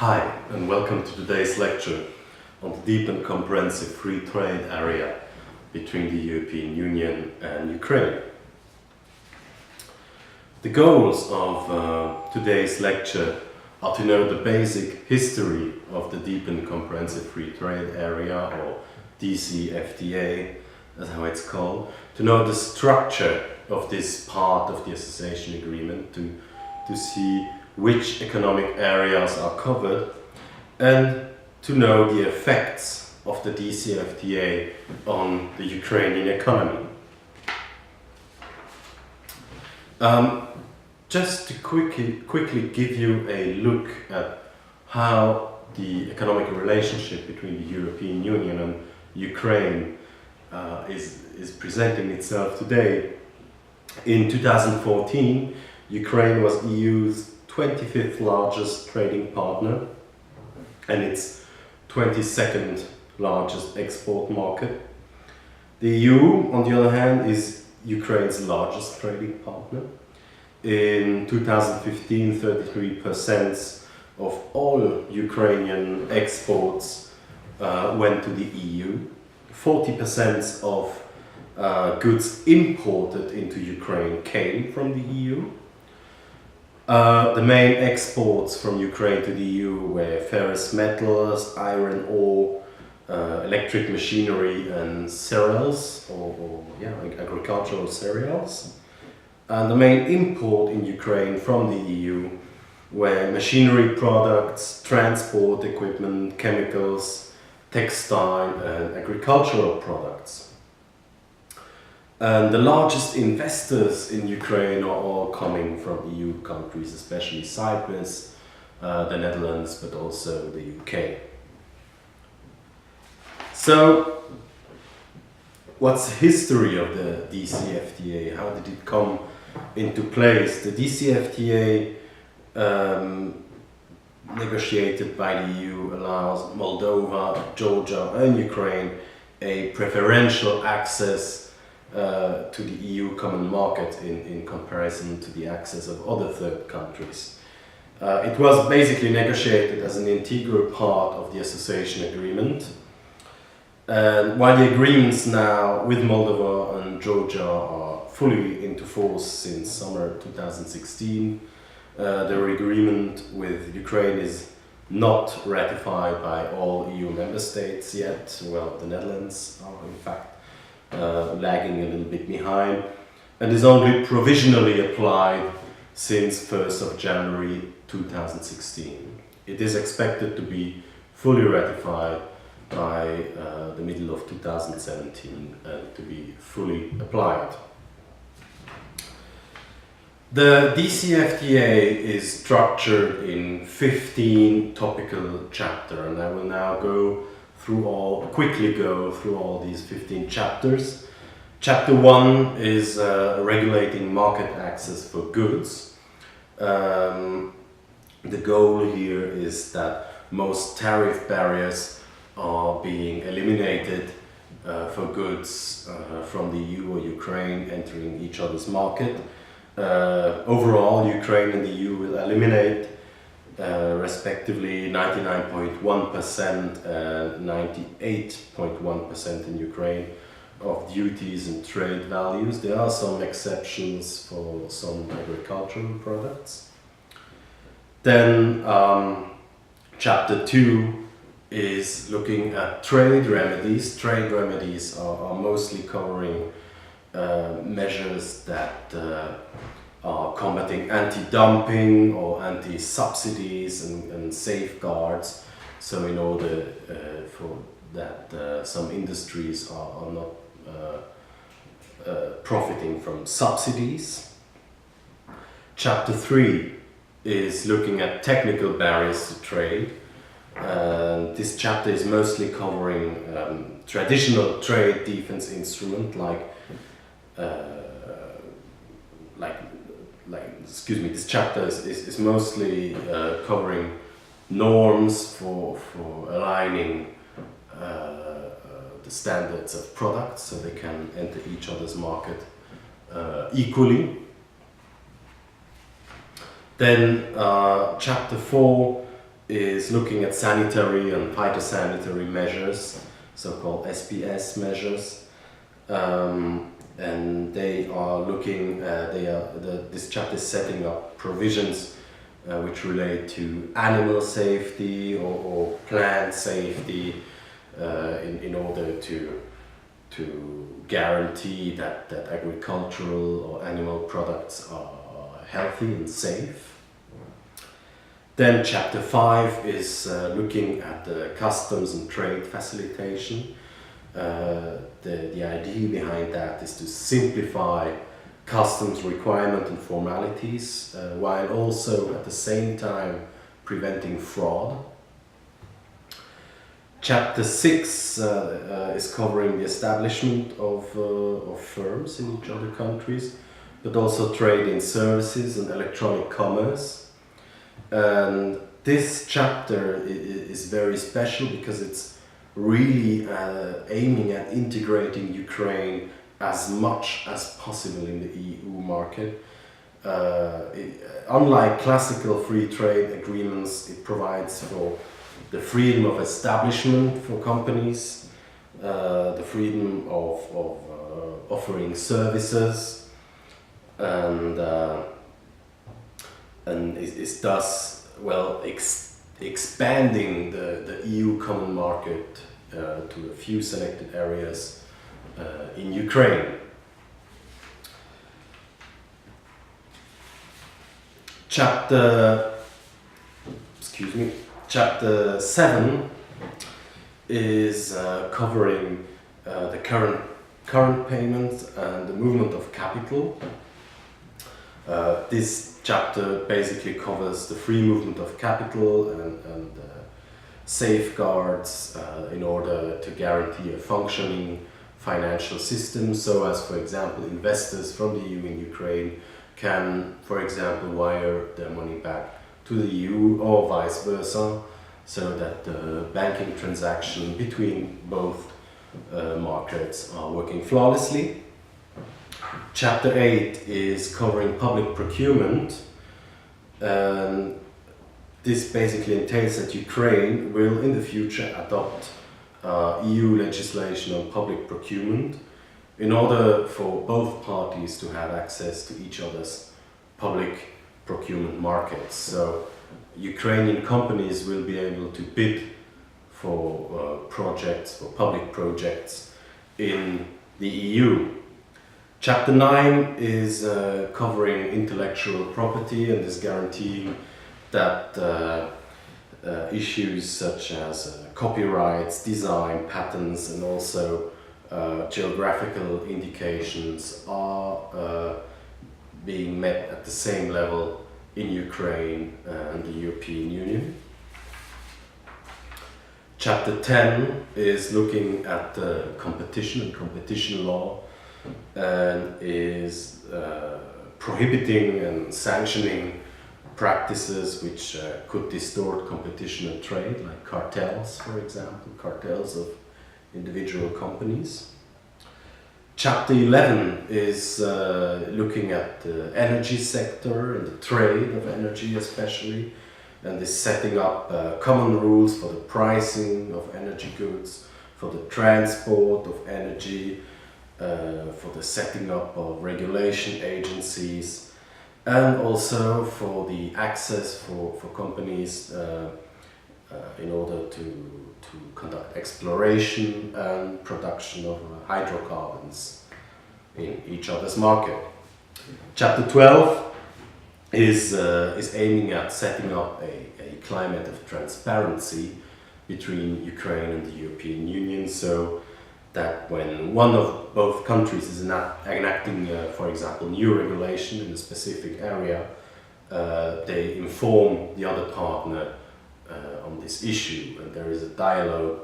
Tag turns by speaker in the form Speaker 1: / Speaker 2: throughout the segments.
Speaker 1: Hi, and welcome to today's lecture on the deep and comprehensive free trade area between the European Union and Ukraine. The goals of uh, today's lecture are to know the basic history of the deep and comprehensive free trade area, or DCFTA, as how it's called, to know the structure of this part of the association agreement, to, to see which economic areas are covered, and to know the effects of the DCFTA on the Ukrainian economy. Um, just to quickly, quickly give you a look at how the economic relationship between the European Union and Ukraine uh, is, is presenting itself today. In 2014, Ukraine was EU's 25th largest trading partner and its 22nd largest export market. The EU, on the other hand, is Ukraine's largest trading partner. In 2015, 33% of all Ukrainian exports uh, went to the EU. 40% of uh, goods imported into Ukraine came from the EU. Uh, the main exports from Ukraine to the EU were ferrous metals, iron ore, uh, electric machinery, and cereals, or, or yeah, like agricultural cereals. And the main import in Ukraine from the EU were machinery products, transport equipment, chemicals, textile, and agricultural products. And the largest investors in Ukraine are all coming from EU countries, especially Cyprus, uh, the Netherlands, but also the UK. So, what's the history of the DCFTA? How did it come into place? The DCFTA, um, negotiated by the EU, allows Moldova, Georgia, and Ukraine a preferential access uh, to the EU common market in, in comparison to the access of other third countries. Uh, it was basically negotiated as an integral part of the association agreement. And while the agreements now with Moldova and Georgia are fully into force since summer 2016, uh, the agreement with Ukraine is not ratified by all EU member states yet. Well, the Netherlands are in fact uh, lagging a little bit behind and is only provisionally applied since 1st of January 2016. It is expected to be fully ratified by uh, the middle of 2017 and to be fully applied. The DCFTA is structured in 15 topical chapters and I will now go through all, quickly go through all these 15 chapters. Chapter 1 is uh, regulating market access for goods. Um, the goal here is that most tariff barriers are being eliminated uh, for goods uh, from the EU or Ukraine entering each other's market. Uh, overall, Ukraine and the EU will eliminate uh, respectively 99.1% and 98.1% in Ukraine of duties and trade values. There are some exceptions for some agricultural products. Then um, chapter 2 is looking at trade remedies. Trade remedies are, are mostly covering uh, measures that uh, are combating anti-dumping or anti-subsidies and, and, safeguards. So in order uh, for that uh, some industries are, are not uh, uh profiting from subsidies. Chapter 3 is looking at technical barriers to trade. this chapter is mostly covering um, traditional trade defense instrument like uh, like excuse me, this chapter is, is, is mostly uh, covering norms for, for aligning uh, uh, the standards of products so they can enter each other's market uh, equally. Then uh, chapter 4 is looking at sanitary and phytosanitary measures, so-called SPS measures, um, looking. Uh, they are the, this chapter is setting up provisions uh, which relate to animal safety or, or plant safety uh, in, in order to to guarantee that, that agricultural or animal products are healthy and safe. Then chapter 5 is uh, looking at the customs and trade facilitation. Uh, the, the idea behind that is to simplify customs requirement and formalities uh, while also at the same time preventing fraud. Chapter 6 uh, uh, is covering the establishment of, uh, of firms in each other countries, but also trade in services and electronic commerce. And this chapter is very special because it's really uh, aiming at integrating Ukraine as much as possible in the EU market. Uh, it, unlike classical free trade agreements, it provides for the freedom of establishment for companies, uh, the freedom of, of uh, offering services, and uh, and is, is thus well ex expanding the, the EU common market uh, to a few selected areas uh, in Ukraine. Chapter, excuse me, chapter 7 is uh, covering uh, the current current payments and the movement of capital. Uh, this chapter basically covers the free movement of capital and, and uh, safeguards uh, in order to guarantee a functioning financial system so as for example investors from the EU in Ukraine can for example wire their money back to the EU or vice versa, so that the banking transaction between both uh, markets are working flawlessly. Chapter 8 is covering public procurement. Um, this basically entails that Ukraine will in the future adopt uh, EU legislation on public procurement in order for both parties to have access to each other's public procurement markets. So Ukrainian companies will be able to bid for uh, projects, for public projects in the EU. Chapter 9 is uh, covering intellectual property and is guaranteeing that uh, uh issues such as uh, copyrights, design, patents, and also uh, geographical indications are being met at the same level in Ukraine and the European Union. Chapter 10 is looking at the competition and competition law and is uh, prohibiting and sanctioning practices which uh, could distort competition and trade, like cartels, for example, cartels of individual companies. Chapter 11 is uh, looking at the energy sector and the trade of energy especially and is setting up uh, common rules for the pricing of energy goods, for the transport of energy, uh, for the setting up of regulation agencies and also for the access for, for companies uh, uh, in order to to conduct exploration and production of hydrocarbons in each other's market. Chapter 12 is, uh, is aiming at setting up a, a climate of transparency between Ukraine and the European Union so that when one of both countries is enacting, uh, for example, new regulation in a specific area, uh, they inform the other partner uh, on this issue, and there is a dialogue.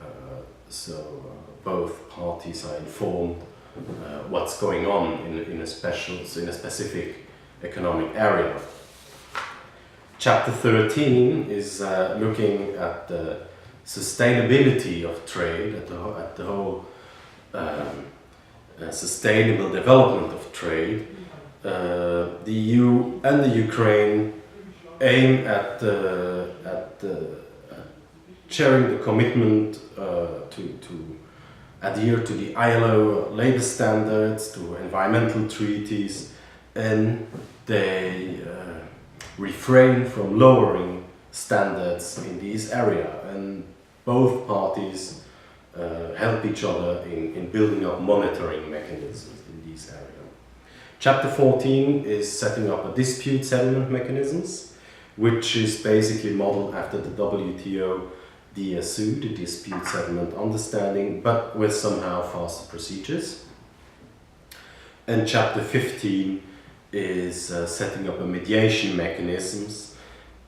Speaker 1: Uh, so uh, both parties are informed what's going on in, in a special, in a specific economic area. Chapter 13 is uh, looking at the sustainability of trade, at the, at the whole um, uh, sustainable development of trade. Uh, the EU and the Ukraine aim at, uh, at uh, sharing the commitment uh, to, to adhere to the ILO labor standards, to environmental treaties, and they uh, refrain from lowering standards in this area. And both parties uh, help each other in, in building up monitoring mechanisms in this area. Chapter 14 is setting up a dispute settlement mechanisms, which is basically modeled after the WTO DSU, the Dispute Settlement Understanding, but with somehow faster procedures. And chapter 15 is uh, setting up a mediation mechanisms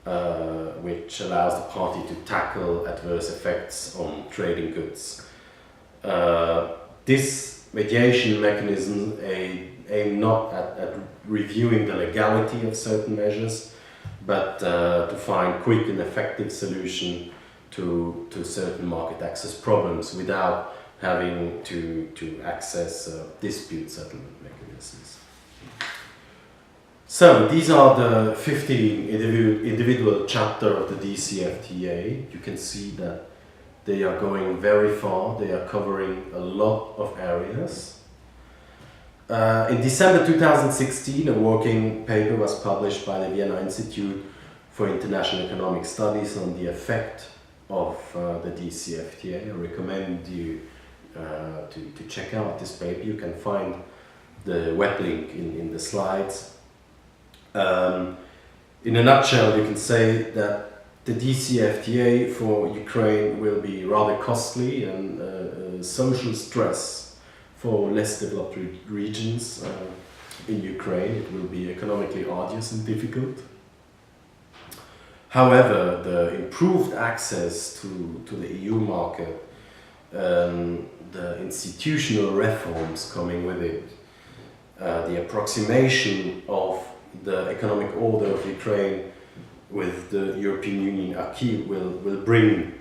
Speaker 1: uh, which allows the party to tackle adverse effects on trading goods. Uh, this mediation mechanism aim, aim not at, at reviewing the legality of certain measures, but uh, to find quick and effective solution to, to certain market access problems without having to, to access uh, dispute settlement mechanisms. So these are the 15 individual, individual chapter of the DCFTA. You can see that they are going very far. They are covering a lot of areas. Uh, in December 2016, a working paper was published by the Vienna Institute for International Economic Studies on the effect of uh, the DCFTA. I recommend you uh, to, to check out this paper. You can find the web link in, in the slides. Um, in a nutshell, you can say that the DCFTA for Ukraine will be rather costly and uh, uh, social stress for less developed re regions uh, in Ukraine. It will be economically arduous and difficult. However, the improved access to, to the EU market, um, the institutional reforms coming with it, uh, the approximation of the economic order of Ukraine with the European Union acquis will, will bring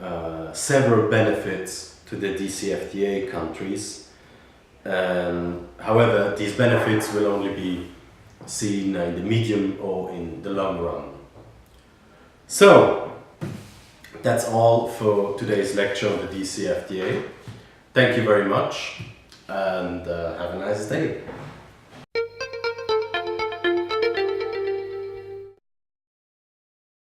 Speaker 1: uh, several benefits to the DCFTA countries. Um, however, these benefits will only be seen in the medium or in the long run. So, that's all for today's lecture on the DCFTA. Thank you very much and uh, have a nice day.